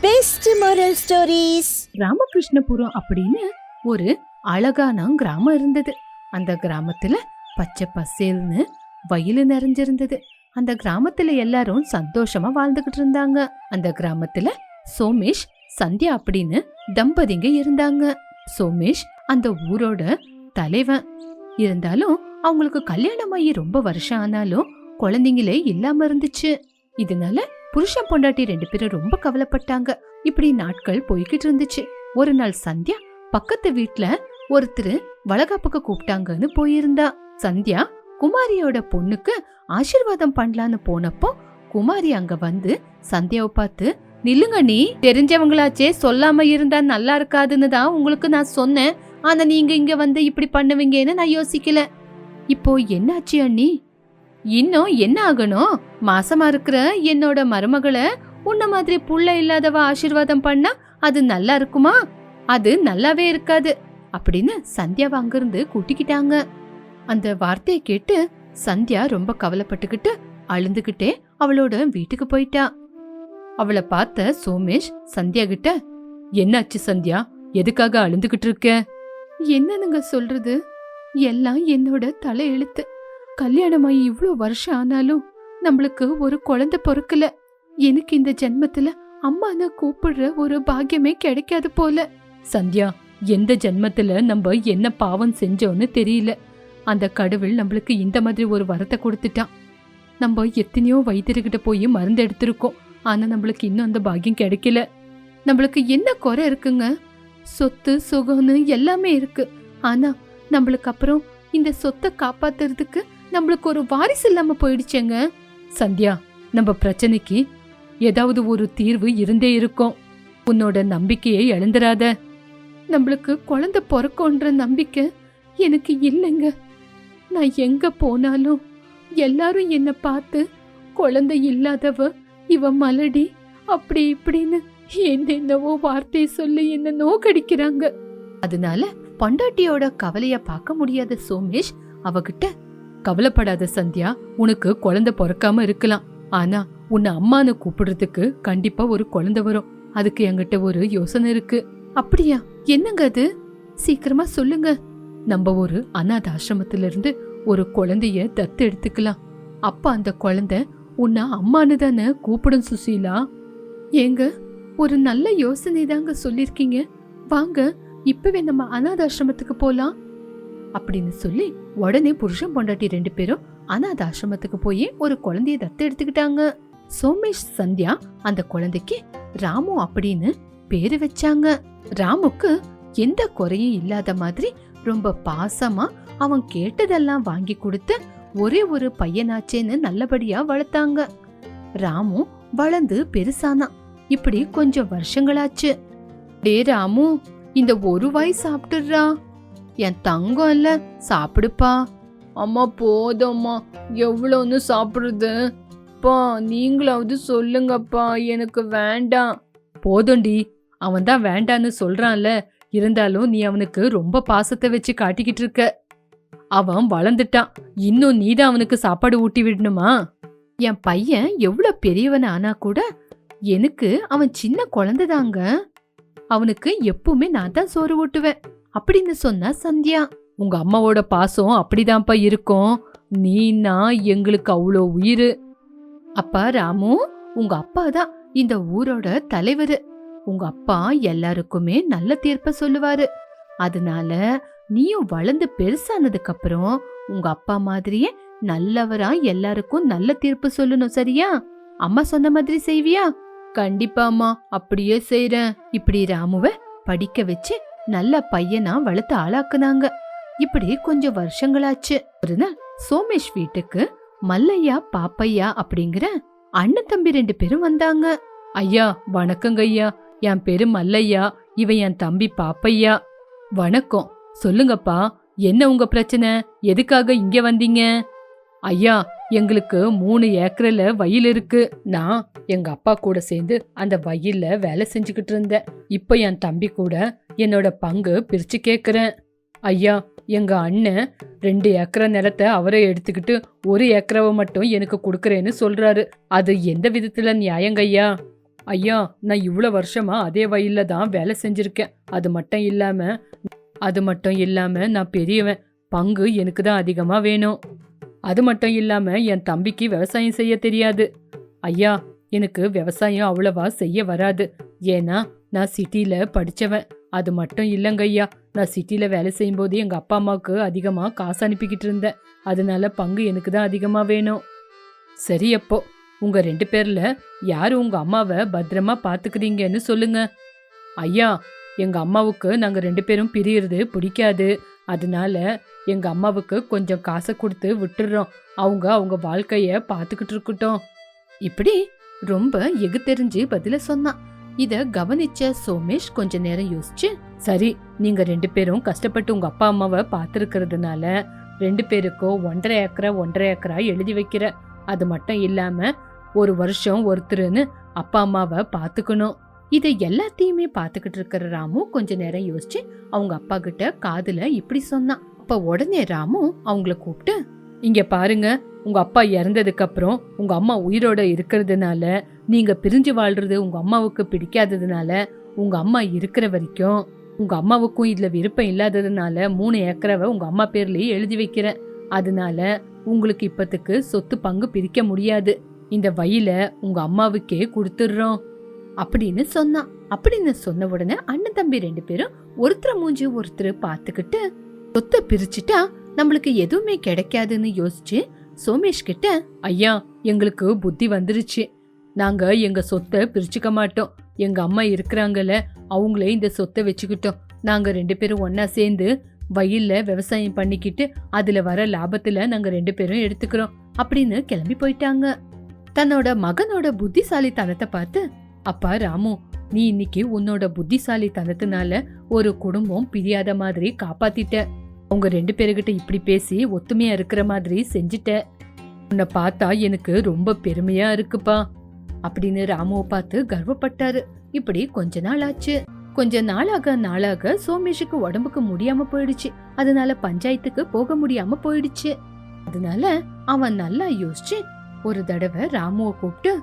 Best moral stories Ramakrishnapuram அப்படின்னு ஒரு அழகான கிராமம் இருந்தது. அந்த கிராமத்துல பச்சை பசேல்னு வயலு நிறைஞ்சிருந்தது. அந்த கிராமத்துல எல்லாரும் சந்தோஷமா வாழ்ந்துகிட்டு இருந்தாங்க. அந்த கிராமத்துல சோமேஷ் சந்தியா அப்படின்னு தம்பதிங்க இருந்தாங்க. சோமேஷ் அந்த ஊரோட தலைவன். இருந்தாலும் அவங்களுக்கு கல்யாணமாயி ரொம்ப வருஷம் ஆனாலும் குழந்தைங்களே இல்லாம இருந்துச்சு. இதனால புருஷன் பொண்டாட்டி ரெண்டு பேரும் ரொம்ப கவலைப்பட்டாங்க. இப்படி நாட்கள் போய்கிட்டு இருந்துச்சு. ஒரு நாள் சந்தியா பக்கத்து வீட்ல ஒருத்தர் வளகாப்புக்கு கூப்பிட்டாங்கன்னு போயிருந்தா. சந்தியா குமாரியோட பொண்ணுக்கு ஆசீர்வாதம் பண்ணலான்னு போனப்போ குமாரி அங்க வந்து சந்தியாவை பார்த்து நில்லுங்க நீ தெரிஞ்சவங்களாச்சே சொல்லாம இருந்தா நல்லா இருக்காதுன்னு தான் உங்களுக்கு நான் சொன்னேன். ஆனா நீங்க இங்க வந்து இப்படி பண்ணுவீங்கன்னு நான் யோசிக்கல. இப்போ என்னாச்சு அண்ணி? இன்னும் என்ன ஆகணும்? மாசமா இருக்கிற என்னோட மருமகளை உன்ன மாதிரி புள்ள இல்லாதவ ஆசீர்வாதம் பண்ணா அது நல்லா இருக்குமா? அது நல்லாவே இருக்காது அப்படின்னு சந்தியாவை அங்கிருந்து கூட்டிக்கிட்டாங்க. அந்த வார்த்தையை கேட்டு சந்தியா ரொம்ப கவலைப்பட்டுக்கிட்டு அழுந்துகிட்டே அவளோட வீட்டுக்கு போயிட்டா. அவளை பார்த்த சோமேஷ் சந்தியா கிட்ட என்னாச்சு சந்தியா? எதுக்காக அழுந்துகிட்டு இருக்க? என்னனுங்க சொல்றது? எல்லாம் என்னோட தலையெழுத்து. கல்யாணமாயி இவ்ளோ வருஷம் ஆனாலும் நம்மளுக்கு ஒரு குழந்தை பிறக்கல. எனக்கு இந்த ஜென்மத்துல அம்மான்னு கூப்பிடுற ஒரு பாக்கியமே கிடைக்காது போல. சந்தியா எந்த ஜென்மத்துல நம்ம என்ன பாவம் செஞ்சோன்னு தெரியல. அந்த கடவுள் நம்மளுக்கு இந்த மாதிரி ஒரு வரத்தை கொடுத்துட்டான். நம்ம எத்தனையோ வைத்தியர்கிட்ட போய் மருந்து எடுத்திருக்கோம். ஆனா நம்மளுக்கு இன்னும் அந்த பாக்கியம் கிடைக்கல. நம்மளுக்கு என்ன குறை இருக்குங்க? சொத்து சுகம்னு எல்லாமே இருக்கு. ஆனா நம்மளுக்கு அப்புறம் இந்த சொத்தை காப்பாத்துறதுக்கு நம்மளுக்கு ஒரு வாரிசு இல்லாம போயிடுச்சேங்க. சந்தியா நம்ம பிரச்சனைக்கு ஏதாவது ஒரு தீர்வு இருந்தே இருக்கும். உன்னோட நம்பிக்கையை இழந்துராத நம்மளுக்கு குழந்தை பிறக்கோன்ற நம்பிக்கை எனக்கு இல்லைங்க. நான் எங்க போனாலும் எல்லாரும் என்னை பார்த்து குழந்தை இல்லாதவ இவ மலடி அப்படி இப்படின்னு என்னென்னவோ வார்த்தையை சொல்லி என்ன நோக்கடிக்கிறாங்க. அதனால பொண்டாட்டியோட கவலைய பார்க்க முடியாத சோமேஷ் அவகிட்ட கவலைப்படாத சந்தியா உனக்கு குழந்தை பிறக்காம இருக்கலாம். ஆனா உன்னை அம்மானு கூப்பிடுறதுக்கு கண்டிப்பா ஒரு குழந்தை வரும். அதுக்கு என்கிட்ட ஒரு யோசனை இருக்கு. அப்படியா? என்னங்க அது? சீக்கிரமா சொல்லுங்க. நம்ம ஒரு அநாத ஆசிரமத்திலிருந்து ஒரு குழந்தைய தத்து எடுத்துக்கலாம். அப்ப அந்த குழந்தை உன்னை அம்மானு தானே கூப்பிடும் சுசீலா? ஏங்க ஒரு நல்ல யோசனை தாங்க சொல்லிருக்கீங்க வாங்க இப்பவே நம்ம அநாத ஆசிரமத்துக்கு போலாம். அப்படின்னு சொல்லி உடனே புருஷன் பொண்டாட்டி ரெண்டு பேரும் அனாத ஆசிரமத்துக்கு போய் ஒரு குழந்தைய தத்து எடுத்துக்கிட்டாங்க. சோமேஷ் சந்தியா அந்த குழந்தைக்கு ராமு அப்படின்னு பேரு வச்சாங்க. ராமுக்கு எந்த குறையும் இல்லாத மாதிரி ரொம்ப பாசமா அவன் கேட்டதெல்லாம் வாங்கி கொடுத்து ஒரே ஒரு பையனாச்சேன்னு நல்லபடியா வளர்த்தாங்க. ராமு வளர்ந்து பெருசானான் இப்படி கொஞ்சம் வருஷங்களாச்சு. டே ராமு இந்த ஒரு வாய் சாப்பிட்டுறா என் தங்கம் இல்ல சாப்பிடுப்பா. அம்மா போதும்மா. எவ்வளோன்னு சாப்பிடுறது? அப்பா நீங்களாவது சொல்லுங்கப்பா. எனக்கு வேண்டாம். போதும்டி. அவன் தான் வேண்டான்னு சொல்றான்ல. இருந்தாலும் நீ அவனுக்கு ரொம்ப பாசத்தை வச்சு காட்டிக்கிட்டு இருக்க. அவன் வளர்ந்துட்டான். இன்னும் நீதான் அவனுக்கு சாப்பாடு ஊட்டி விடணுமா? என் பையன் எவ்வளவு பெரியவன் ஆனா கூட எனக்கு அவன் சின்ன குழந்தைதாங்க. அவனுக்கு எப்பவுமே நான் தான் சோறு ஊட்டுவேன். அப்படின்னு சொன்னா சந்தியா உங்க அம்மாவோட பாசம் அப்படிதான்ப்பா இருக்கும். நீனா எங்களுக்கு அவ்வளோ உயிர். அப்பா ராமு உங்க அப்பா தான் இந்த ஊரோட தலைவர். உங்க அப்பா எல்லாருக்குமே நல்ல தீர்ப்ப சொல்லுவாரு. அதனால நீயும் வளர்ந்து பெருசானதுக்கு அப்புறம் உங்க அப்பா மாதிரியே நல்லவரா எல்லாருக்கும் நல்ல தீர்ப்பு சொல்லணும் சரியா? அம்மா சொன்ன மாதிரி செய்வியா? கண்டிப்பா அம்மா அப்படியே செய்யறேன் இப்படி ராமுவ படிக்க வச்சு நல்ல பையனா வளர்த்து ஆளாக்குனாங்க. இப்படி கொஞ்சம் வருஷங்களாச்சு. ஒரு நாள் சோமேஷ் வீட்டுக்கு மல்லையா பாப்பையா அப்படிங்கிற அண்ணன் தம்பி ரெண்டு பேரும் வந்தாங்க. ஐயா வணக்கங்க ஐயா. என் பேரு மல்லையா. இவன் என் தம்பி பாப்பையா. வணக்கம். சொல்லுங்கப்பா என்ன உங்க பிரச்சனை? எதுக்காக இங்க வந்தீங்க? ஐயா எங்களுக்கு மூணு ஏக்கரில் வயல் இருக்கு. நான் எங்க அப்பா கூட சேர்ந்து அந்த வயல்ல வேலை செஞ்சுக்கிட்டு இருந்தேன். இப்போ என் தம்பி கூட என்னோட பங்கு பிரிச்சு கேட்குறேன் ஐயா எங்க அண்ணன் ரெண்டு ஏக்கரை நிலத்தை அவரே எடுத்துக்கிட்டு ஒரு ஏக்கரவை மட்டும் எனக்கு கொடுக்குறேன்னு சொல்றாரு. அது எந்த விதத்துல நியாயங்க ஐயா? ஐயா நான் இவ்வளோ வருஷமா அதே வயல்ல தான் வேலை செஞ்சிருக்கேன். அது மட்டும் இல்லாம அது மட்டும் இல்லாம நான் பெரியவன். பங்கு எனக்கு தான் அதிகமாக வேணும். அது மட்டும் இல்லாம என் தம்பிக்கு விவசாயம் செய்ய தெரியாது. ஐயா எனக்கு விவசாயம் அவ்வளவா செய்ய வராது. ஏன்னா நான் சிட்டியில் படிச்சவன். அது மட்டும் இல்லைங்கய்யா நான் சிட்டில வேலை செய்யும்போது எங்க அப்பா அம்மாவுக்கு அதிகமாக காசு அனுப்பிக்கிட்டு இருந்தேன். அதனால பங்கு எனக்கு தான் அதிகமாக வேணும். சரி அப்போ உங்க ரெண்டு பேர்ல யாரு உங்க அம்மாவை பத்திரமா பார்த்துக்கிறீங்கன்னு சொல்லுங்க. ஐயா எங்க அம்மாவுக்கு நாங்க ரெண்டு பேரும் பிரியறது பிடிக்காது. அதனால எங்க அம்மாவுக்கு கொஞ்சம் காசை கொடுத்து விட்டுடுறோம் அவங்க அவங்க வாழ்க்கைய பார்த்துக்கிட்டு இருக்கட்டும். இப்படி ரொம்ப எகு தெரிஞ்சு பதில சொன்னான். இத கவனிச்ச சோமேஷ் கொஞ்ச நேரம் யோசிச்சு சரி நீங்க ரெண்டு பேரும் கஷ்டப்பட்டு உங்க அப்பா அம்மாவை பார்த்துருக்கிறதுனால ரெண்டு பேருக்கும் ஒன்றரை ஏக்கரா ஒன்றரை ஏக்கரா எழுதி வைக்கிற. அது மட்டும் இல்லாம ஒரு வருஷம் ஒருத்தருன்னு அப்பா அம்மாவை பார்த்துக்கணும். இதை எல்லாத்தையுமே பார்த்துக்கிட்டு இருக்கிற ராமு கொஞ்ச நேரம் யோசிச்சு அவங்க அப்பா கிட்ட காதுல இப்படி சொன்னான். அப்ப உடனே ராமு அவங்கள கூப்பிட்டு இங்க பாருங்க உங்க அப்பா இறந்ததுக்கு அப்புறம் உங்க அம்மா உயிரோட இருக்கிறதுனால நீங்க பிரிஞ்சு வாழ்றது உங்க அம்மாவுக்கு பிடிக்காததுனால உங்க அம்மா இருக்கிற வரைக்கும் உங்க அம்மாவுக்கும் இதுல விருப்பம் இல்லாததுனால மூணு ஏக்கரவை உங்க அம்மா பேர்லயே எழுதி வைக்கிறேன். அதனால உங்களுக்கு இப்பத்துக்கு சொத்து பங்கு பிரிக்க முடியாது. இந்த வயல உங்க அம்மாவுக்கே கொடுத்துடுறோம். அப்படின்னு சொன்னான். அப்படின்னு சொன்ன உடனே அண்ணன் தம்பி ரெண்டு பேரும் ஒருத்தர் மூஞ்சி ஒருத்தர் பார்த்துக்கிட்டு சொத்தை பிரிச்சுட்டா நம்மளுக்கு எதுவுமே கிடைக்காதுன்னு யோசிச்சு சோமேஷ் கிட்ட ஐயா எங்களுக்கு புத்தி வந்துருச்சு. நாங்க எங்க சொத்தை பிரிச்சுக்க மாட்டோம். எங்க அம்மா இருக்கிறாங்கல்ல அவங்களே இந்த சொத்தை வச்சுக்கிட்டோம். நாங்க ரெண்டு பேரும் ஒன்னா சேர்ந்து வயல்ல விவசாயம் பண்ணிக்கிட்டு அதுல வர லாபத்துல நாங்க ரெண்டு பேரும் எடுத்துக்கிறோம் அப்படின்னு கிளம்பி போயிட்டாங்க. தன்னோட மகனோட புத்திசாலித்தனத்தை பார்த்து அப்பா ராமு நீ இன்னைக்கு உன்னோட புத்திசாலித்தனத்தினால ஒரு குடும்பம் பிரியாத மாதிரி காப்பாத்திட்ட. உங்க ரெண்டு பேருகிட்ட இப்படி பேசி ஒத்துமையா இருக்கிற மாதிரி செஞ்சிட்ட. உன்னை பார்த்தா எனக்கு ரொம்ப பெருமையா இருக்குப்பா. அப்படின்னு ராமுவை பார்த்து கர்வப்பட்டாரு. இப்படி கொஞ்ச நாள் ஆச்சு. கொஞ்ச நாளாக நாளாக சோமேஷுக்கு உடம்புக்கு முடியாம போயிடுச்சு. அதனால பஞ்சாயத்துக்கு போக முடியாம போயிடுச்சு. அதனால அவன் நல்லா யோசிச்சு ஒரு தடவை ராமுவை கூப்பிட்டு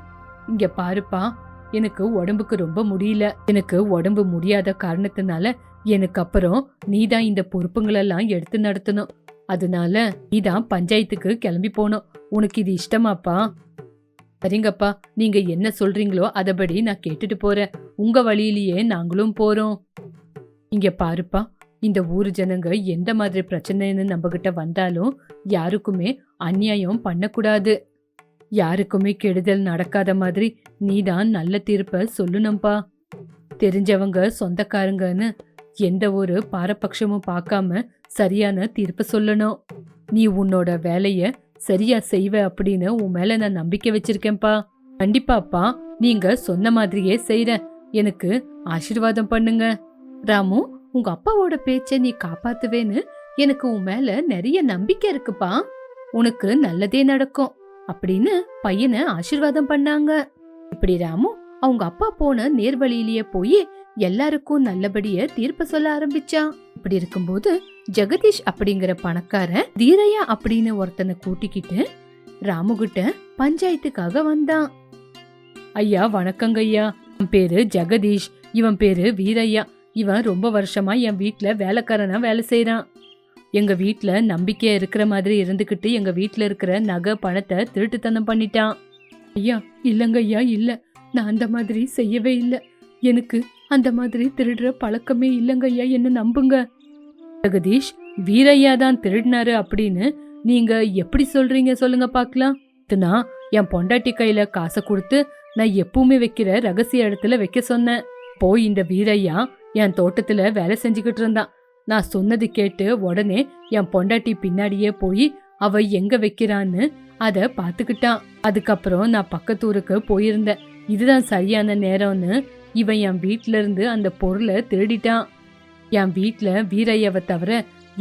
இங்க பாருப்பா எனக்கு உடம்புக்கு ரொம்ப முடியல. எனக்கு உடம்பு முடியாத காரணத்தினால எனக்கு அப்புறம் நீதான் இந்த பொறுப்புங்களெல்லாம் எடுத்து நடத்தணும். அதனால நீதான் பஞ்சாயத்துக்கு கிளம்பி போகணும் உனக்கு இது இஷ்டமாப்பா? சரிங்கப்பா நீங்க என்ன சொல்றீங்களோ அதபடி நான் கேட்டுட்டு போறேன். உங்க வழியிலேயே நாங்களும் போறோம். இங்க பாருப்பா இந்த ஊர் ஜனங்க எந்த மாதிரி பிரச்சனைன்னு நம்மகிட்ட வந்தாலும் யாருக்குமே அநியாயம் பண்ணக்கூடாது. யாருக்குமே கெடுதல் நடக்காத மாதிரி நீதான் நல்ல தீர்ப்ப சொல்லணும்பா. தெரிஞ்சவங்க சொந்தக்காரங்கன்னு எந்த ஒரு பாரபட்சமும் பார்க்காம சரியான தீர்ப்பு சொல்லணும். நீ உன்னோட வேலைய சரியா செய்வ அப்படின்னு உன் மேல நான் நம்பிக்கை வச்சிருக்கேன்ப்பா. கண்டிப்பாப்பா நீங்க சொன்ன மாதிரியே செய்றேன் எனக்கு ஆசீர்வாதம் பண்ணுங்க. ராமு உங்க அப்பாவோட பேச்ச நீ காப்பாத்துவேன்னு எனக்கு உன் மேல நிறைய நம்பிக்கை இருக்குப்பா. உனக்கு நல்லதே நடக்கும் அப்படின்னு பையனை ஆசீர்வாதம் பண்ணாங்க. இப்படி ராமு அவங்க அப்பா போன நேர்வழியிலேயே போய் எல்லாருக்கும் நல்லபடிய தீர்ப்பு சொல்ல ஆரம்பிச்சான் இப்படி இருக்கும்போது ஜெகதீஷ் அப்படிங்கிற பணக்காரன் தீரையா அப்படின்னு ஒருத்தனை கூட்டிக்கிட்டு ராமுகிட்ட பஞ்சாயத்துக்காக வந்தான். ஐயா வணக்கங்க ஐயா. பேரு ஜெகதீஷ். இவன் பேரு வீரையா இவன் ரொம்ப வருஷமா என் வீட்டில் வேலைக்காரனா வேலை செய்கிறான் எங்க வீட்டில் நம்பிக்கையா இருக்கிற மாதிரி இருந்துகிட்டு எங்க வீட்டில் இருக்கிற நகை பணத்தை திருட்டுத்தனம் பண்ணிட்டான். ஐயா இல்லைங்க ஐயா இல்ல. நான் அந்த மாதிரி செய்யவே இல்லை. எனக்கு அந்த மாதிரி திருடுற பழக்கமே இல்லைங்க ஐயா என்ன நம்புங்க. ஜெகதீஷ் வீரையா தான் திருடினாரு அப்படின்னு நீங்க எப்படி சொல்றீங்க சொல்லுங்க பார்க்கலாம். இதுனா என் பொண்டாட்டி கையில காசை கொடுத்து நான் எப்பவுமே வைக்கிற ரகசிய இடத்துல வைக்க சொன்னேன். போய் இந்த வீரையா என் தோட்டத்துல வேலை செஞ்சுக்கிட்டு இருந்தான். நான் சொன்னது கேட்டு உடனே என் பொண்டாட்டி பின்னாடியே போய் அவ எங்க வைக்கிறான்னு அத பாத்துக்கிட்டான் அதுக்கப்புறம் நான் பக்கத்தூருக்கு போயிருந்தேன். இதுதான் சரியான நேரம்னு இவன் என் வீட்ல இருந்து அந்த பொருளை திருடிட்டான். என் வீட்டில் வீரையாவை தவிர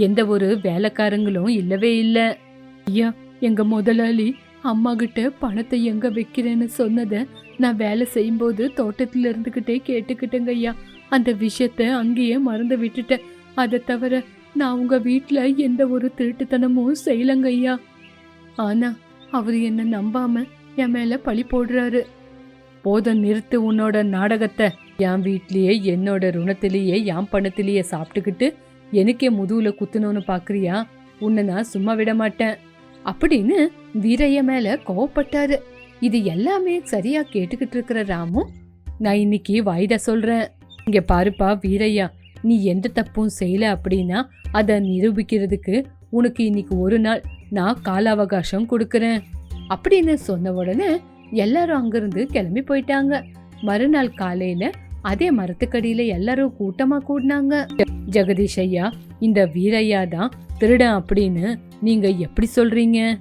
எந்த ஒரு வேலைக்காரங்களும் இல்லவே இல்லை. ஐயா எங்கள் முதலாளி அம்மா கிட்ட பணத்தை எங்கே வைக்கிறேன்னு சொன்னதை நான் வேலை செய்யும்போது தோட்டத்தில் இருந்துகிட்டே கேட்டுக்கிட்டேங்க ஐயா. அந்த விஷயத்த அங்கேயே மறந்து விட்டுட்டேன். அதை தவிர நான் உங்கள் வீட்டில் எந்த ஒரு திருட்டுத்தனமும் செய்யலங்க ஐயா. அவர் என்னை நம்பாமல் என் மேலே பழி போடுறாரு. போதும் நிறுத்து உன்னோட நாடகத்தை. என் வீட்லேயே என்னோட ருணத்திலேயே என் பணத்திலேயே சாப்பிட்டுக்கிட்டு எனக்கே முதுகுல குத்துனோன்னு பார்க்குறியா உன்னை நான் சும்மா விட மாட்டேன். அப்படின்னு வீரைய மேலே கோவப்பட்டாரு. இது எல்லாமே சரியா கேட்டுக்கிட்டு இருக்கிற ராமு. நான் இன்னைக்கு வாயிட சொல்கிறேன் இங்கே பாருப்பா வீரையா நீ எந்த தப்பும் செய்யல அப்படின்னா அதை நிரூபிக்கிறதுக்கு உனக்கு இன்னைக்கு ஒரு நாள் நான் கால அவகாசம் கொடுக்குறேன். அப்படின்னு சொன்ன உடனே எல்லாரும் அங்கிருந்து கிளம்பி போயிட்டாங்க. மறுநாள் காலையில அதே மரத்துக்கடியில எல்லாரும் கூட்டமா கூடினாங்க. ஜெகதீஷ் ஐயா இந்த வீரையா தான் திருடன் அப்படின்னு நீங்க எப்படி சொல்றீங்க?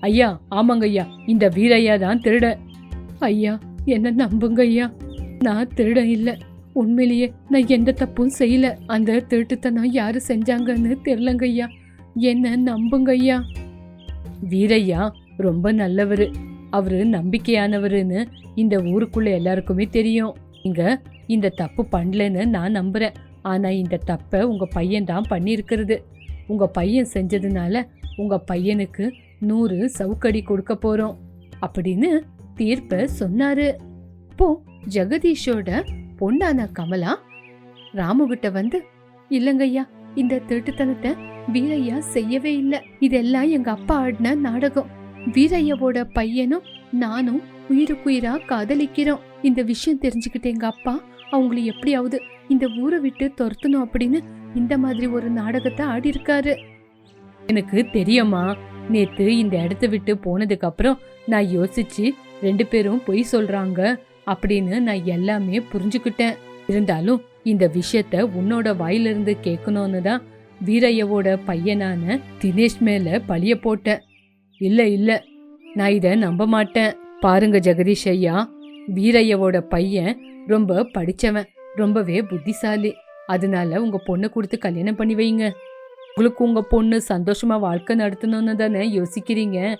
ஐயா ஆமாங்க ஐயா இந்த வீரையா தான் திருட ஐயா என்ன நம்புங்க ஐயா நான் திருடன் இல்ல. உண்மையிலேயே நான் எந்த தப்பும் செய்யல. அந்த திருட்டுத்தனம் யாரு செஞ்சாங்கன்னு தெரிலங்க ஐயா. என்ன நம்புங்க ஐயா. வீரையா ரொம்ப நல்லவர். அவரு நம்பிக்கையானவருன்னு இந்த ஊருக்குள்ள எல்லாருக்குமே தெரியும். நீங்க இந்த தப்பு பண்ணலன்னு நான் நம்புறேன். ஆனா இந்த தப்பை உங்க பையன் தான் பண்ணியிருக்கிறது. உங்க பையன் செஞ்சதுனால உங்க பையனுக்கு நூறு சவுக்கடி கொடுக்க போறோம். அப்படின்னு தீர்ப்ப சொன்னாரு. இப்போ ஜெகதீஷோட பொண்ணான கமலா ராமுகிட்ட வந்து இல்லங்கய்யா இந்த திருட்டுத்தனத்தை வீரையா செய்யவே இல்லை. இதெல்லாம் எங்க அப்பா ஆடின நாடகம். வீரையவோட பையனும் நானும் உயிருக்குயிரா காதலிக்கிறோம். இந்த விஷயம் தெரிஞ்சுக்கிட்ட எங்க அப்பா அவங்கள எப்படியாவது இந்த ஊரை விட்டு துரத்தணும் அப்படின்னு இந்த மாதிரி ஒரு நாடகத்தை ஆடி இருக்காரு எனக்கு தெரியுமா நேத்து இந்த இடத்த விட்டு போனதுக்கு அப்புறம் நான் யோசிச்சு ரெண்டு பேரும் பொய் சொல்றாங்க அப்படின்னு நான் எல்லாமே புரிஞ்சுக்கிட்டேன். இருந்தாலும் இந்த விஷயத்த உன்னோட வாயிலிருந்து கேட்கணும்னு தான் வீரையவோட பையனான தினேஷ் மேல பழிய போட்டேன். இல்லை இல்லை. நான் இதை நம்ப மாட்டேன். பாருங்க ஜெகதீஷ் ஐயா. வீரையவோட பையன் ரொம்ப படித்தவன் ரொம்பவே புத்திசாலி. அதனால உங்கள் பொண்ணை கொடுத்து கல்யாணம் பண்ணி வைங்க. உங்களுக்கு உங்கள் பொண்ணு சந்தோஷமாக வாழ்க்கை நடத்தணும்னு தானே யோசிக்கிறீங்க.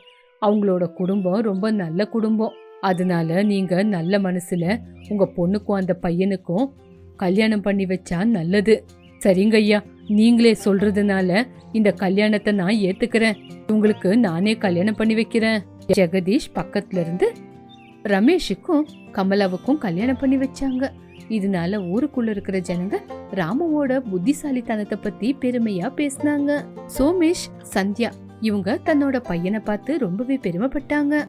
அவங்களோட குடும்பம் ரொம்ப நல்ல குடும்பம். அதனால நீங்கள் நல்ல மனசில் உங்கள் பொண்ணுக்கும் அந்த பையனுக்கும் கல்யாணம் பண்ணி வச்சா நல்லது. சரிங்க ஐயா. நீங்களே சொல்றதுனால இந்த கல்யாணத்தை நான் ஏத்துக்கிறேன். உங்களுக்கு நானே கல்யாணம் பண்ணி வைக்கிறேன். ஜெகதீஷ் பக்கத்துல இருந்து ரமேஷுக்கும் கமலாவுக்கும் கல்யாணம் பண்ணி வச்சாங்க. இதனால ஊருக்குள்ள இருக்கிற ஜனங்க ராமுவோட புத்திசாலித்தனத்தை பத்தி பெருமையா பேசினாங்க. சோமேஷ் சந்தியா இவங்க தன்னோட பையனை பார்த்து ரொம்பவே பெருமைப்பட்டாங்க.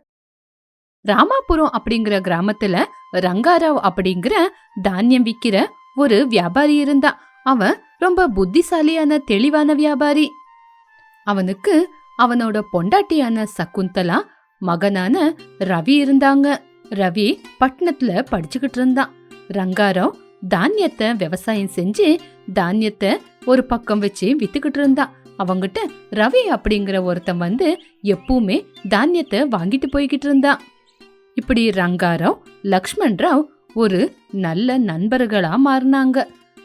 ராமாபுரம் அப்படிங்கிற கிராமத்துல ரங்காராவ் அப்படிங்கிற தானியம் விக்கிற ஒரு வியாபாரி இருந்தான். அவன் ரொம்ப புத்திசாலியான தெளிவான வியாபாரி. அவனுக்கு அவனோட பொண்டாட்டியான சகுந்தலா மகனான ரவி இருந்தாங்க. ரவி பட்டணத்துல படிச்சுக்கிட்டு இருந்தான் ரங்காராவ் தானியத்தை விவசாயம் செஞ்சு தானியத்தை ஒரு பக்கம் வச்சு வித்துக்கிட்டு இருந்தான் அவங்கிட்ட ரவி அப்படிங்கிற ஒருத்தன் வந்து எப்பவுமே தானியத்தை வாங்கிட்டு போய்கிட்டு இருந்தான் இப்படி ரங்காராவ் லக்ஷ்மண் ராவ் ஒரு நல்ல நண்பர்களா மாறினாங்க.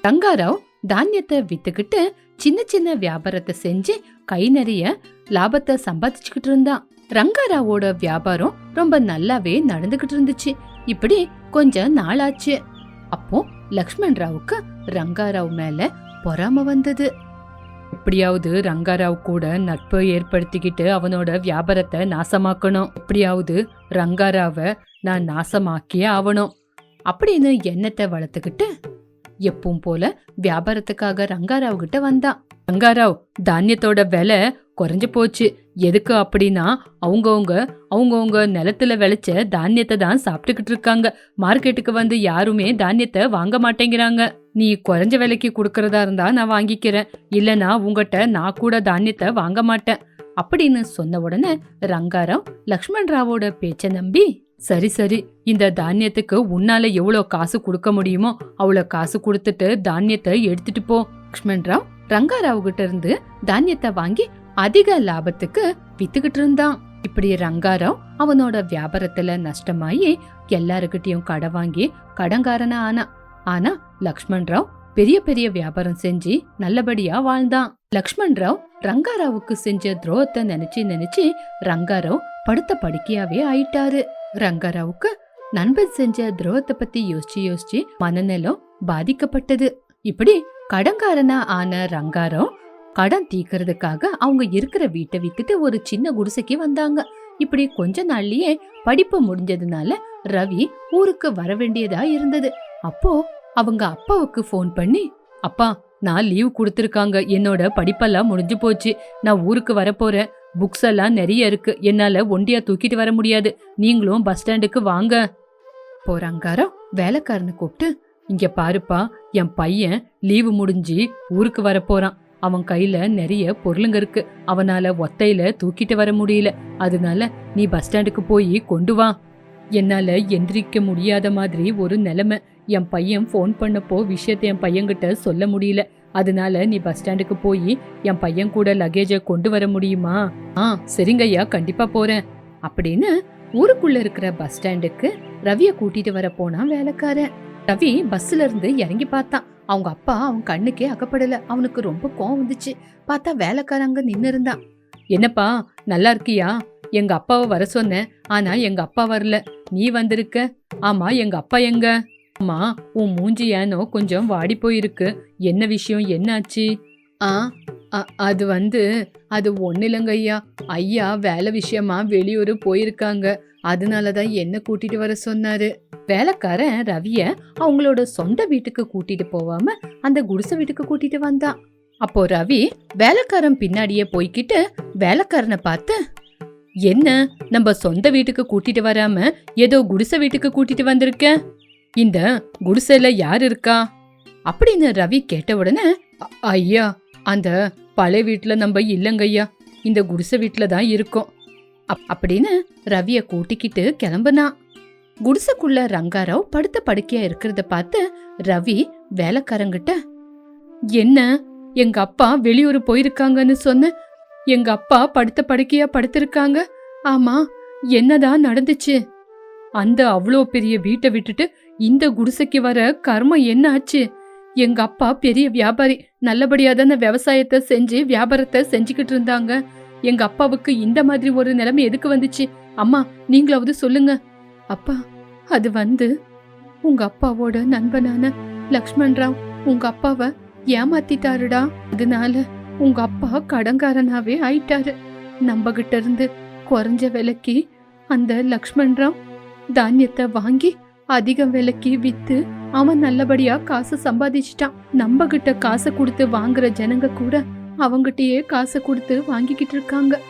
ரங்காராவ் தானியத்தை வித்துக்கிட்டு சின்ன சின்ன வியாபாரத்தை செஞ்சு கை நிறைய லாபத்தை சம்பாதிச்சுக்கிட்டு இருந்தான். ரங்காராவோட வியாபாரம் ரொம்ப நல்லாவே நடந்துகிட்டு இருந்துச்சு. இப்படி கொஞ்ச நாளாச்சு. அப்போ லக்ஷ்மண் ராவுக்கு ரங்காராவ் மேல பொறாம வந்தது. எப்படியாவது ரங்காராவ் கூட நட்பு ஏற்படுத்திக்கிட்டு அவனோட வியாபாரத்தை நாசமாக்கணும். எப்படியாவது ரங்காராவை நான் நாசமாக்கியே ஆகணும் அப்படின்னு எண்ணத்தை வளர்த்துக்கிட்டு எப்பவும் போல வியாபாரத்துக்காக ரங்காராவ் கிட்ட வந்தான். ரங்காராவ் தானியத்தோட விலை குறைஞ்சு போச்சு. எதுக்கு அப்படின்னா அவங்கவுங்க அவங்கவுங்க நிலத்துல விளைச்ச தானியத்தை தான் சாப்பிட்டுக்கிட்டு இருக்காங்க. மார்க்கெட்டுக்கு வந்து யாருமே தானியத்தை வாங்க மாட்டேங்கிறாங்க. நீ குறைஞ்ச விலைக்கு கொடுக்கறதா இருந்தா நான் வாங்கிக்கிறேன். இல்லனா உங்ககிட்ட நான் கூட தானியத்தை வாங்க மாட்டேன். அப்படின்னு சொன்ன உடனே ரங்காராவ் லக்ஷ்மண் ராவோட பேச்ச நம்பி சரி சரி. இந்த தானியத்துக்கு உன்னால எவ்வளோ காசு கொடுக்க முடியுமோ அவ்வளோ காசு கொடுத்துட்டு தானியத்தை எடுத்துட்டு போ. லக்ஷ்மண்ராவ் ரங்காராவ் கிட்ட இருந்து தானியத்தை வாங்கி அதிக லாபத்துக்கு வித்துக்கிட்டு இருந்தான். இப்படி ரங்காராவ் அவனோட வியாபாரத்துல நஷ்டமாயி எல்லாருக்கிட்டையும் கடை வாங்கி கடங்காரனா ஆனா ஆனா லக்ஷ்மண் ராவ் பெரிய பெரிய வியாபாரம் செஞ்சு நல்லபடியா வாழ்ந்தான். லக்ஷ்மண் ராவ் ரங்காராவுக்கு செஞ்ச துரோகத்தை நினைச்சு நினைச்சு ரங்காராவ் படுத்த படுக்கையாவே ஆயிட்டாரு. ரங்காராவுக்கு நண்பன் செஞ்ச துரோகத்தை பத்தி யோசிச்சு யோசிச்சு மனநலம் பாதிக்கப்பட்டது. இப்படி கடங்காரனா ஆன ரங்காராவ் கடன் தீக்கிறதுக்காக அவங்க இருக்கிற வீட்டை வித்துட்டு ஒரு சின்ன குடிசைக்கு வந்தாங்க. இப்படி கொஞ்ச நாள்லயே படிப்பு முடிஞ்சதுனால ரவி ஊருக்கு வர வேண்டியதா இருந்தது. அப்போ அவங்க அப்பாவுக்கு ஃபோன் பண்ணி அப்பா நான் லீவ் கொடுத்துருக்காங்க. என்னோட படிப்பெல்லாம் முடிஞ்சு போச்சு. நான் ஊருக்கு வரப்போறேன் புக்ஸ் எல்லாம் நிறைய இருக்கு. என்னால ஒண்டியா தூக்கிட்டு வர முடியாது. நீங்களும் பஸ் ஸ்டாண்டுக்கு வாங்க. போறாங்காரோ வேலைக்காரனை கூப்பிட்டு இங்க பாருப்பா என் பையன் லீவு முடிஞ்சு ஊருக்கு வரப்போறான் அவன் கையில நிறைய பொருளுங்க இருக்கு. அவனால ஒத்தையில தூக்கிட்டு வர முடியல. அதனால நீ பஸ் ஸ்டாண்டுக்கு போய் கொண்டு வா. என்னால எந்திரிக்க முடியாத மாதிரி ஒரு நிலைமை. என் பையன் ஃபோன் பண்ணப்போ விஷயத்தை என் பையன்கிட்ட சொல்ல முடியல. அதனால நீ பஸ் ஸ்டாண்டுக்கு போய் என் பையன் கூட லக்கேஜை கொண்டு வர முடியுமா? ஆ சரிங்கய்யா கண்டிப்பா போறேன். அப்படின்னு ஊருக்குள்ள இருக்கிற பஸ் ஸ்டாண்டுக்கு ரவிய கூட்டிட்டு வர போனா வேலைக்காரன். ரவி பஸ்ல இருந்து இறங்கி பார்த்தான். அவங்க அப்பா அவன் கண்ணுக்கே அகப்படல. அவனுக்கு ரொம்ப கோவம் வந்துச்சு. பார்த்தா வேலைக்காரன் அங்க நின்னு இருந்தான். என்னப்பா நல்லா இருக்கியா? எங்க அப்பாவை வர சொன்னேன். ஆனா எங்க அப்பா வரல. நீ வந்திருக்க? ஆமா எங்க அப்பா எங்க? அம்மா உன் மூஞ்சி ஏனோ கொஞ்சம் வாடி போயிருக்கு. என்ன விஷயம் என்னாச்சு? ஆ அ- அது வந்து அது ஒன்றும் இல்லைங்க ஐயா. ஐயா வேலை விஷயமா வெளியூர் போயிருக்காங்க. அதனால தான் என்ன கூட்டிட்டு வர சொன்னாரு. வேலைக்காரன் ரவிய அவங்களோட சொந்த வீட்டுக்கு கூட்டிட்டு போவாம அந்த குடிசை வீட்டுக்கு கூட்டிட்டு வந்தான் அப்போ ரவி வேலைக்காரன் பின்னாடியே போய்கிட்டு வேலைக்காரனை பார்த்து என்ன நம்ம சொந்த வீட்டுக்கு கூட்டிட்டு வராம ஏதோ குடிசை வீட்டுக்கு கூட்டிட்டு வந்திருக்க? இந்த குடிசைல யார் இருக்கா? அப்படின்னு ரவி கேட்ட உடனே ஐயா அந்த பழைய வீட்டுல நம்ம இல்லைங்கய்யா இந்த குடிசை வீட்டுல தான் இருக்கோம். அப்- அப்படின்னு ரவிய கூட்டிக்கிட்டு கிளம்புனா. குடிசைக்குள்ள ரங்காராவ் படுத்த படுக்கையா இருக்கிறத பார்த்து ரவி வேலைக்காரங்கிட்ட என்ன? எங்க அப்பா வெளியூர் போயிருக்காங்கன்னு சொன்ன எங்க அப்பா படுத்த படுக்கையா படுத்திருக்காங்க? ஆமா என்னதான் நடந்துச்சு? அந்த அவ்வளோ பெரிய வீட்டை விட்டுட்டு இந்த குடிசைக்கு வர கர்மம் என்ன ஆச்சு? எங்க அப்பா பெரிய வியாபாரி நல்லபடியா தானே விவசாயத்தை செஞ்சு வியாபாரத்தை செஞ்சுக்கிட்டு இருந்தாங்க. எங்க அப்பாவுக்கு இந்த மாதிரி ஒரு நிலைமை எதுக்கு வந்துச்சு? அம்மா நீங்களாவது சொல்லுங்க. அப்பா அது வந்து உங்க அப்பாவோட நண்பனான லக்ஷ்மண் ராவ் உங்க அப்பாவை ஏமாத்திட்டாருடா. அதனால உங்க அப்பா கடங்காரனாவே ஆயிட்டாரு. நம்ம கிட்ட இருந்து குறைஞ்ச விலைக்கு அந்த லக்ஷ்மண் ராவ் தானியத்தை வாங்கி அதிக விலைக்கு வித்து அவன் நல்லபடியா காசை சம்பாதிச்சிட்டான். நம்ம கிட்ட காசை கொடுத்து வாங்குற ஜனங்க கூட அவங்கிட்டயே காசை கொடுத்து வாங்கிக்கிட்டு இருக்காங்க.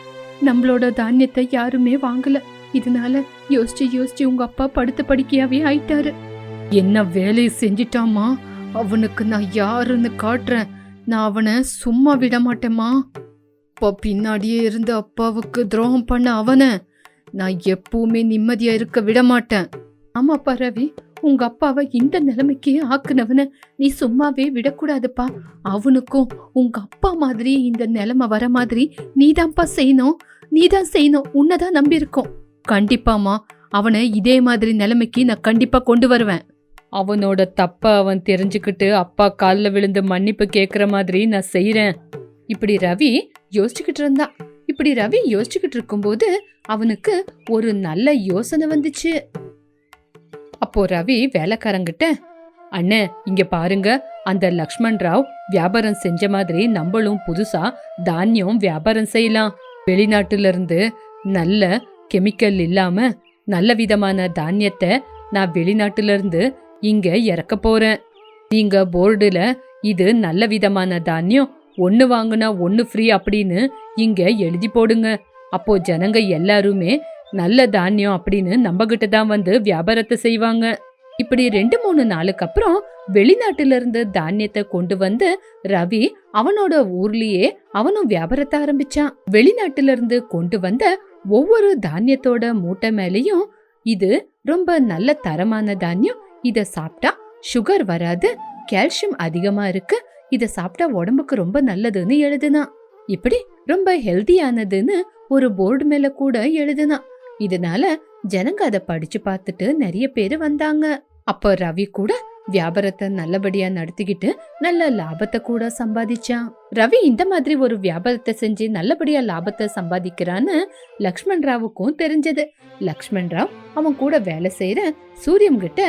நம்மளோட தானியத்தை யாருமே வாங்கல. இதனால யோசிச்சு யோசிச்சு உங்க அப்பா படுத்த படிக்கையாவே ஆயிட்டாரு. என்ன வேலையை செஞ்சிட்டாமா? அவனுக்கு நான் யாருன்னு காட்டுறேன். நான் அவனை சும்மா விட மாட்டேமா அப்பா பின்னாடியே இருந்து அப்பாவுக்கு துரோகம் பண்ண அவனை நான் எப்பவுமே நிம்மதியா இருக்க விட மாட்டேன். ஆமாப்பா ரவி உங்க அப்பாவை இந்த நிலைமைக்கு ஆக்குனவன நீ சும்மாவே விடக்கூடாதுப்பா. அவனுக்கும் உங்க அப்பா மாதிரி இந்த நிலைமை வர மாதிரி நீதான்ப்பா செய்யணும். நீதான் செய்யணும். உன்னதான் நம்பி இருக்கோம் கண்டிப்பாமா அவனை இதே மாதிரி நிலைமைக்கு நான் கண்டிப்பா கொண்டு வருவேன். அவனோட தப்ப அவன் தெரிஞ்சுக்கிட்டு அப்பா காலில் விழுந்து மன்னிப்பு கேட்குற மாதிரி நான் செய்கிறேன் இப்படி ரவி யோசிச்சுக்கிட்டு இருந்தான் இப்படி ரவி யோசிச்சுக்கிட்டு இருக்கும்போது அவனுக்கு ஒரு நல்ல யோசனை வந்துச்சு. அப்போ ரவி வேலைக்காரங்கிட்ட அண்ணே இங்க பாருங்க அந்த லக்ஷ்மண் ராவ் வியாபாரம் செஞ்ச மாதிரி நம்மளும் புதுசா தானியம் வியாபாரம் செய்யலாம். வெளிநாட்டுல இருந்து நல்ல கெமிக்கல் இல்லாம நல்ல விதமான தானியத்தை நான் வெளிநாட்டுல இருந்து இங்க இறக்க போறேன். நீங்க போர்டுல இது நல்ல விதமான தானியம் ஒன்னு வாங்குனா ஒன்னு ஃப்ரீ அப்படின்னு இங்க எழுதி போடுங்க. அப்போ ஜனங்க எல்லாருமே நல்ல தானியம் அப்படின்னு நம்மகிட்ட தான் வந்து வியாபாரத்தை செய்வாங்க. இப்படி ரெண்டு மூணு நாளுக்கு அப்புறம் வெளிநாட்டுல இருந்து தானியத்தை கொண்டு வந்து ரவி அவனோட ஊர்லயே அவனும் வியாபாரத்தை ஆரம்பிச்சான். வெளிநாட்டுல இருந்து கொண்டு வந்த ஒவ்வொரு தானியத்தோட மூட்டை மேலயும் இது ரொம்ப நல்ல தரமான தானியம். இத சாப்பிட்டா சுகர் வராது கால்சியம் அதிகமா இருக்கு. இத சாப்பிட்டா உடம்புக்கு ரொம்ப நல்லதுன்னு எழுதுனா. இப்படி ரொம்ப ஹெல்தியானதுன்னு ஒரு போர்டு மேல கூட எழுதுனா. இதனால ஜனங்க அதை படிச்சு பார்த்துட்டு நிறைய பேர் வந்தாங்க. அப்ப ரவி கூட வியாபாரத்தை நல்லபடியா நடத்திக்கிட்டு நல்ல லாபத்தை கூட சம்பாதிச்சான். ரவி இந்த மாதிரி ஒரு வியாபாரத்தை செஞ்சு நல்லபடியா லாபத்தை சம்பாதிக்கிறான்னு லக்ஷ்மண் ராவுக்கும் தெரிஞ்சது. லக்ஷ்மண் ராவ் அவன் கூட வேலை செய்யற சூரியம் கிட்ட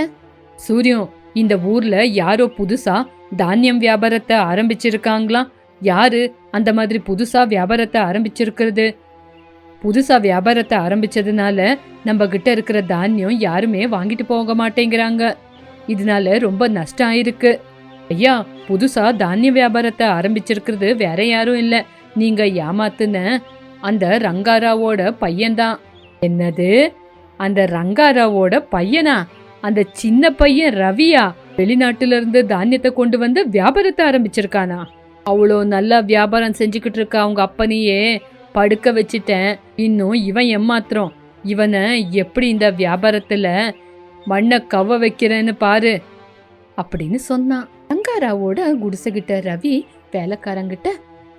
சூரியம் இந்த ஊர்ல யாரோ புதுசா தானியம் வியாபாரத்தை ஆரம்பிச்சிருக்காங்களாம். யாரு அந்த மாதிரி புதுசா வியாபாரத்தை ஆரம்பிச்சிருக்கிறது? புதுசா வியாபாரத்தை ஆரம்பிச்சதுனால நம்ம கிட்ட இருக்கிற தானியம் யாருமே வாங்கிட்டு போக மாட்டேங்கிறாங்க. இதனால ரொம்ப நஷ்டம் ஆயிருக்கு. ஐயா புதுசா தானிய வியாபாரத்தை ஆரம்பிச்சிருக்கிறது வேற யாரும் இல்ல. நீங்க ஏமாத்துன அந்த ரங்காராவோட பையன்தான். என்னது? அந்த ரங்காராவோட பையனா? அந்த சின்ன பையன் ரவியா வெளிநாட்டுல இருந்து தானியத்தை கொண்டு வந்து வியாபாரத்தை ஆரம்பிச்சிருக்கானா? அவ்வளோ நல்லா வியாபாரம் செஞ்சுக்கிட்டு இருக்க அவங்க அப்பனையே. படுக்க வச்சிட்டேன். இன்னும் இவன் ஏமாத்திரம் இவனை எப்படி இந்த வியாபாரத்தில் மண்ணை கவ வைக்கிறேன்னு பாரு அப்படின்னு சொன்னான். ரங்காராவோட குடிசைகிட்ட ரவி வேலைக்காரங்கிட்ட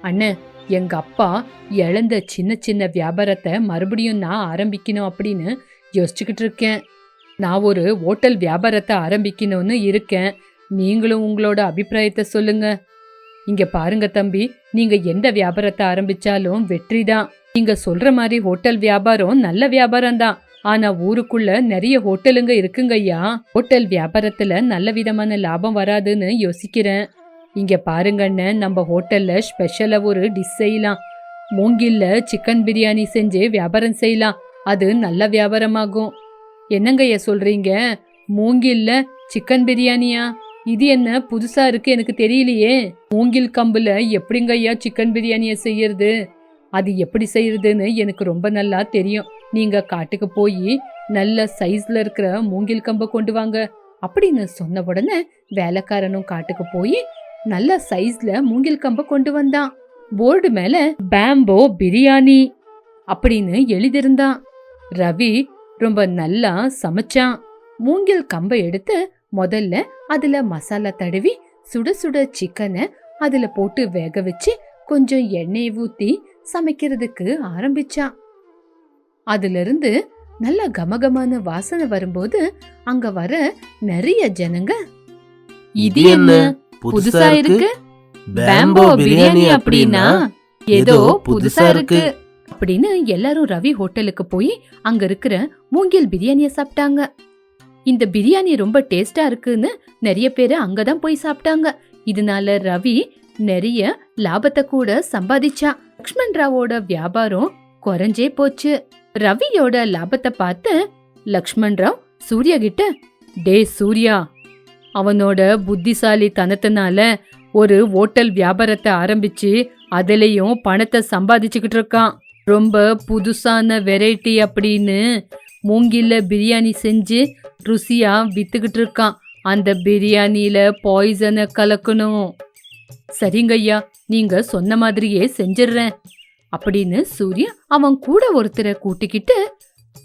அண்ணன் எங்க அப்பா இழந்த சின்ன சின்ன வியாபாரத்தை மறுபடியும் நான் ஆரம்பிக்கணும் அப்படின்னு யோசிச்சுக்கிட்டு இருக்கேன். நான் ஒரு ஓட்டல் வியாபாரத்தை ஆரம்பிக்கணும்னு இருக்கேன். நீங்களும் உங்களோட அபிப்பிராயத்தை சொல்லுங்க. இங்க பாருங்க தம்பி நீங்க எந்த வியாபாரத்தை ஆரம்பிச்சாலும் வெற்றி தான் நீங்க சொல்ற மாதிரி ஹோட்டல் வியாபாரம் நல்ல வியாபாரம் தான் ஆனா ஊருக்குள்ள நிறைய ஹோட்டலுங்க இருக்குங்க ஐயா. ஹோட்டல் வியாபாரத்துல நல்ல விதமான லாபம் வராதுன்னு யோசிக்கிறேன். இங்க பாருங்க அண்ணன் நம்ம ஹோட்டல்ல ஸ்பெஷலா ஒரு டிஷ் செய்யலாம். மூங்கில்ல சிக்கன் பிரியாணி செஞ்சு வியாபாரம் செய்யலாம். அது நல்ல வியாபாரமாகும். என்னங்கய்யா சொல்றீங்க? மூங்கில்ல சிக்கன் பிரியாணியா? இது என்ன புதுசா இருக்கு எனக்கு தெரியலையே. மூங்கில் கம்புல எப்படிங்க ஐயா சிக்கன் பிரியாணியை செய்யறது? அது எப்படி செய்யறதுன்னு எனக்கு ரொம்ப நல்லா தெரியும். நீங்க காட்டுக்கு போய் நல்ல சைஸ்ல இருக்கிற மூங்கில் கம்பை கொண்டு வாங்க. அப்படின்னு சொன்ன உடனே வேலைக்காரனும் காட்டுக்கு போய் நல்ல சைஸ்ல மூங்கில் கம்பை கொண்டு வந்தான். போர்டு மேல பேம்போ பிரியாணி அப்படின்னு எழுதியிருந்தான். ரவி ரொம்ப நல்லா சமைச்சான். மூங்கில் கம்பை எடுத்து முதல்ல அதுல மசாலா தடவி சுட சுட சிக்கனை அதுல போட்டு வேக வச்சு கொஞ்சம் எண்ணெய் ஊத்தி சமைக்கிறதுக்கு ஆரம்பிச்சான் அதுல இருந்து நல்ல கமகமான வாசனை வரும்போது அங்க வர நிறைய ஜனங்க இது என்ன? புதுசா இருக்கு? பேம்போ பிரியாணி அப்படின்னா ஏதோ புதுசா இருக்கு. அப்படின்னு எல்லாரும் ரவி ஹோட்டலுக்கு போய் அங்க இருக்கிற மூங்கில் பிரியாணிய சாப்பிட்டாங்க. இந்த பிரியாணி ரொம்ப டேஸ்டா இருக்குன்னு நிறைய பேர் அங்கதான் போய் சாப்பிட்டாங்க. இதனால ரவி நிறைய லாபத்தை கூட சம்பாதிச்சா. லக்ஷ்மண் ராவோட வியாபாரம் குறைஞ்சே போச்சு. ரவியோட லாபத்தை பார்த்து லக்ஷ்மண் ராவ் சூர்யா கிட்ட டே சூர்யா அவனோட புத்திசாலி தனத்தினால ஒரு ஹோட்டல் வியாபாரத்தை ஆரம்பிச்சு அதுலயும் பணத்தை சம்பாதிச்சுக்கிட்டு இருக்கான். ரொம்ப புதுசான வெரைட்டி அப்படின்னு மூங்கில்ல பிரியாணி செஞ்சு ருசியா வித்துக்கிட்டு இருக்கான் அந்த பிரியாணியில பாய்சனை கலக்கணும். சரிங்கய்யா நீங்கள் நீங்க சொன்ன மாதிரியே செஞ்சிடுறேன் அப்படின்னு சூர்யா அவன் கூட ஒருத்தரை கூட்டிக்கிட்டு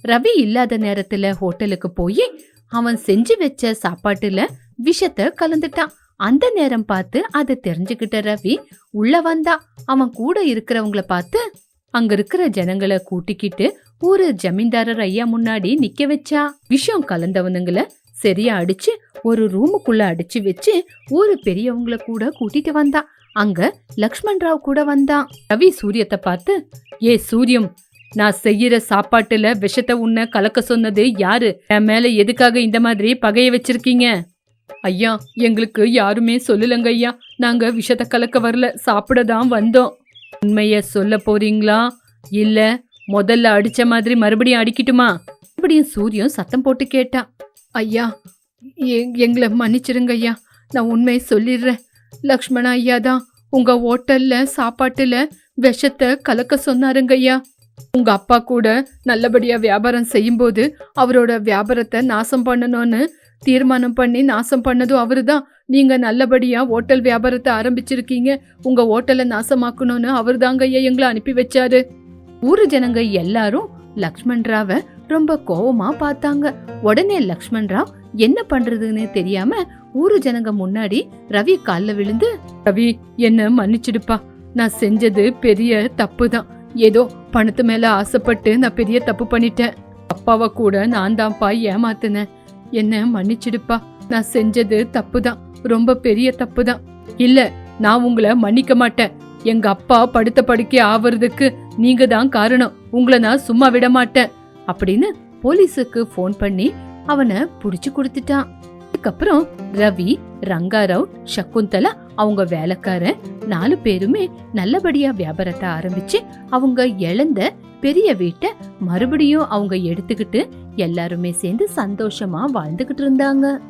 ரவி இல்லாத நேரத்துல ஹோட்டலுக்கு போய் அவன் செஞ்சு வச்ச சாப்பாட்டுல விஷத்தை கலந்துட்டான். அந்த நேரம் பார்த்து அதை தெரிஞ்சுக்கிட்ட ரவி உள்ள வந்தா. அவன் கூட இருக்கிறவங்கள பார்த்து அங்க இருக்கிற ஜனங்களை கூட்டிக்கிட்டு ஒரு ஜமீன்தாரர் ஐயா முன்னாடி நிக்க வச்சா? விஷம் கலந்தவனுங்களை சரியா அடிச்சு ஒரு ரூமுக்குள்ள அடிச்சு வச்சு ஊரு பெரியவங்கள கூட கூட்டிட்டு வந்தா. அங்க லக்ஷ்மண் ராவ் கூட வந்தான் ரவி சூரியத்தை பார்த்து ஏ சூரியம் நான் செய்யற சாப்பாட்டுல விஷத்தை உன்னை கலக்க சொன்னது யாரு? என் மேல எதுக்காக இந்த மாதிரி பகைய வச்சிருக்கீங்க? ஐயா எங்களுக்கு யாருமே சொல்லலங்க ஐயா. நாங்க விஷத்தை கலக்க வரல. சாப்பிட தான் வந்தோம். உண்மைய சொல்ல போறீங்களா? இல்ல முதல்ல அடிச்ச மாதிரி மறுபடியும் அடிக்கட்டுமா? மறுபடியும் சூரியன் சத்தம் போட்டு கேட்டான் ஐயா எ- எங்களை மன்னிச்சிருங்க ஐயா. நான் உண்மையை சொல்லிடுறேன். லக்ஷ்மண ஐயா தான் உங்க ஹோட்டல்ல சாப்பாட்டுல விஷத்தை கலக்க சொன்னாருங்க ஐயா. உங்க அப்பா கூட நல்லபடியா வியாபாரம் செய்யும்போது அவரோட வியாபாரத்தை நாசம் பண்ணணும்னு தீர்மானம் பண்ணி நாசம் பண்ணதும் அவரு தான் நீங்க நல்லபடியா ஹோட்டல் வியாபாரத்தை ஆரம்பிச்சிருக்கீங்க. உங்க ஹோட்டலை நாசமாக்கணும்னு அவர்தாங்க ஐயா எங்களை அனுப்பி வச்சாரு. ஊரு ஜனங்க எல்லாரும் லக்ஷ்மண் ராவ ரொம்ப கோவமா பார்த்தாங்க. உடனே லக்ஷ்மண் ராவ் என்ன பண்றதுன்னு தெரியாம ஊரு ஜனங்க முன்னாடி ரவி கால்ல விழுந்து ரவி என்ன மன்னிச்சிடுப்பா. நான் செஞ்சது பெரிய தப்பு தான் ஏதோ பணத்து மேல ஆசைப்பட்டு நான் பெரிய தப்பு பண்ணிட்டேன். அப்பாவை கூட நான் தான்ப்பா ஏமாத்தினேன். என்ன மன்னிச்சிடுப்பா. நான் செஞ்சது தப்பு தான் ரொம்ப பெரிய தப்பு தான் இல்ல நான் உங்களை மன்னிக்க மாட்டேன். எங்க அப்பா படுத்த படுக்கை ஆவறதுக்கு நீங்க தான் காரணம். உங்களை நான் சும்மா விட மாட்டேன். அப்படின்னு போலீஸுக்கு ஃபோன் பண்ணி அவனை புடிச்சு கொடுத்துட்டான். அதுக்கப்புறம் ரவி ரங்காராவ் சகுந்தலா அவங்க வேலைக்காரன் நாலு பேருமே நல்லபடியா வியாபாரத்தை ஆரம்பிச்சு அவங்க இழந்த பெரிய வீட்டை மறுபடியும் அவங்க எடுத்துக்கிட்டு எல்லாருமே சேர்ந்து சந்தோஷமா வாழ்ந்துகிட்டு இருந்தாங்க.